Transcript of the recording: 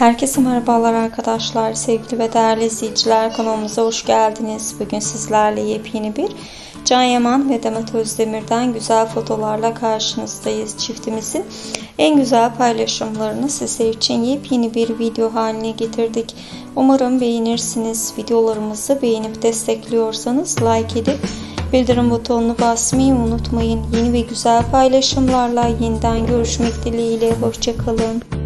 Herkese merhabalar arkadaşlar, sevgili ve değerli izleyiciler kanalımıza hoş geldiniz. Bugün sizlerle yepyeni bir Can Yaman ve Demet Özdemir'den güzel fotolarla karşınızdayız. Çiftimizin en güzel paylaşımlarını sizler için yepyeni bir video haline getirdik. Umarım beğenirsiniz. Videolarımızı beğenip destekliyorsanız like edip bildirim butonunu basmayı unutmayın. Yeni ve güzel paylaşımlarla yeniden görüşmek dileğiyle. Hoşçakalın.